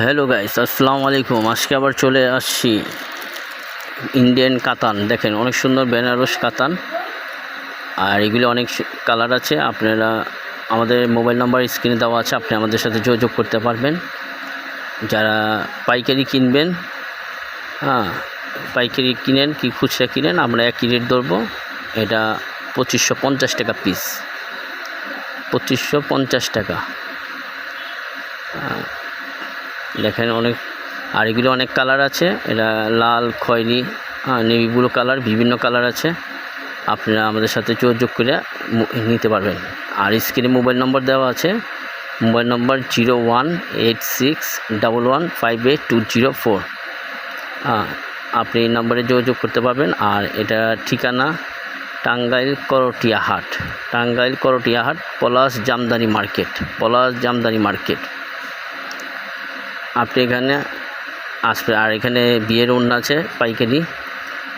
Hello guys আসসালামু আলাইকুম আজকে আবার চলে আসছি ইন্ডিয়ান কাতান দেখেন, অনেক সুন্দর বেনারস কাতান আর এগুলি অনেক কালার আছে। আপনারা আমাদের মোবাইল নাম্বার স্ক্রিনে দেওয়া আছে। আপনি আমাদের সাথে যোগাযোগ করতে পারবেন। যারা পাইকারি কিনবেন হ্যাঁ পাইকারি কিনেন কি খুচরা কিনেন, আমরা একই রেট ধরবো। এটা পঁচিশশো পঞ্চাশ টাকা পিস পঁচিশশো পঞ্চাশ টাকা। দেখেন অনেক, আর এগুলো অনেক কালার আছে। এটা লাল, খয়েরি নেভি ব্লু কালার, বিভিন্ন কালার আছে। আপনারা আমাদের সাথে যোগাযোগ করে নিতে পারবেন। আর স্ক্রিনে মোবাইল নম্বর দেওয়া আছে। Mobile number zero one eight six double one five eight two zero four. আপনি এই নম্বরে যোগাযোগ করতে পারবেন। আর এটা ঠিকানা টাঙ্গাইল করটিয়া হাট টাঙ্গাইল করটিয়া হাট পলাশ জামদানি মার্কেট। পলাশ জামদানি মার্কেট। আপনি এখানে আসবে। আর এখানে বিয়ের ওড়না আছে পাইকারি।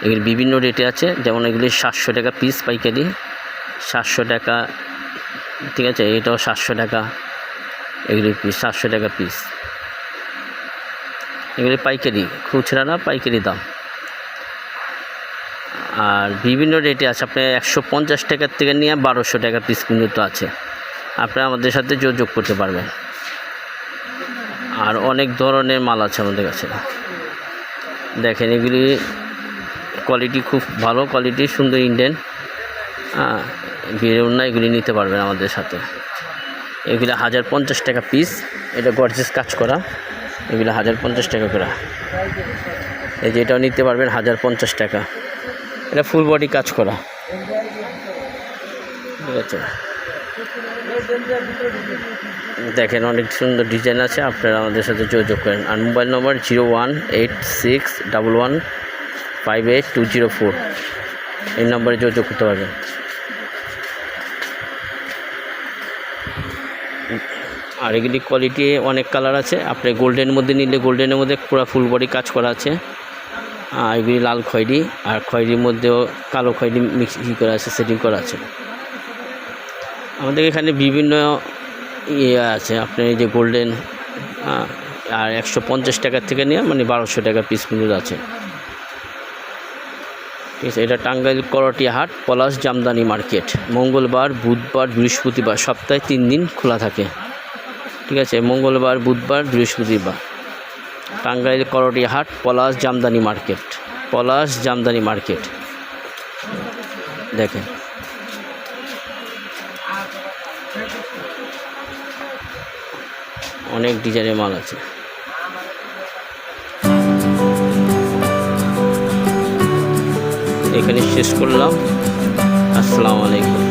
এগুলি বিভিন্ন রেটে আছে। যেমন এগুলি সাতশো টাকা পিস পাইকারি। সাতশো টাকা, ঠিক আছে? এটাও সাতশো টাকা। এগুলি পিস সাতশো টাকা পিস এগুলি পাইকারি, খুচরা না, পাইকারি দাম। আর বিভিন্ন রেটে আছে। আপনি একশো পঞ্চাশ টাকার থেকে নিয়ে বারোশো টাকা পিস পর্যন্ত আছে। আপনারা আমাদের সাথে যোগাযোগ করতে পারবেন। আর অনেক ধরনের মাল আছে আমাদের কাছে। দেখেন এগুলি কোয়ালিটি খুব ভালো কোয়ালিটি সুন্দর ইন্ডিয়ান হ্যাঁ বেরোন না এগুলি নিতে পারবেন আমাদের সাথে। এগুলি হাজার পঞ্চাশ টাকা পিস এটা গর্জেস কাজ করা। এগুলো হাজার পঞ্চাশ টাকা করে। এই যে এটাও নিতে পারবেন হাজার পঞ্চাশ টাকা। এটা ফুল বডি কাজ করা। ঠিক আছে। দেখেন অনেক সুন্দর ডিজাইন আছে, আপনারা আমাদের সাথে যোগাযোগ করেন। আর mobile number zero one eight six double one five eight two zero four. এই নম্বরে যোগাযোগ করতে পারবেন। আর এগুলি কোয়ালিটি অনেক কালার আছে। আপনি গোল্ডেনের মধ্যে নিলে গোল্ডেনের মধ্যে পুরো ফুল বডি কাজ করা আছে। আর এগুলি লাল খয়েরি, আর খয়েরির মধ্যেও কালো খয়েরি মিক্স করা আছে সেটিং করা আছে। আমাদের এখানে বিভিন্ন ইয়ে আছে। আপনার এই যে গোল্ডেন আর একশো পঞ্চাশ টাকার থেকে নিয়ে মানে বারোশো টাকা পিস পর্যন্ত আছে। ঠিক আছে, এটা টাঙ্গাইল করটিয়া হাট, পলাশ জামদানি মার্কেট। মঙ্গলবার, বুধবার, বৃহস্পতিবার, সপ্তাহে তিন দিন খোলা থাকে। ঠিক আছে, মঙ্গলবার, বুধবার, বৃহস্পতিবার। টাঙ্গাইল করটিয়া হাট, পলাশ জামদানি মার্কেট। পলাশ জামদানি মার্কেট। দেখেন। অনেক ডিজাইনের মাল আছে। এখানে শেষ করলাম। আসসালামু আলাইকুম।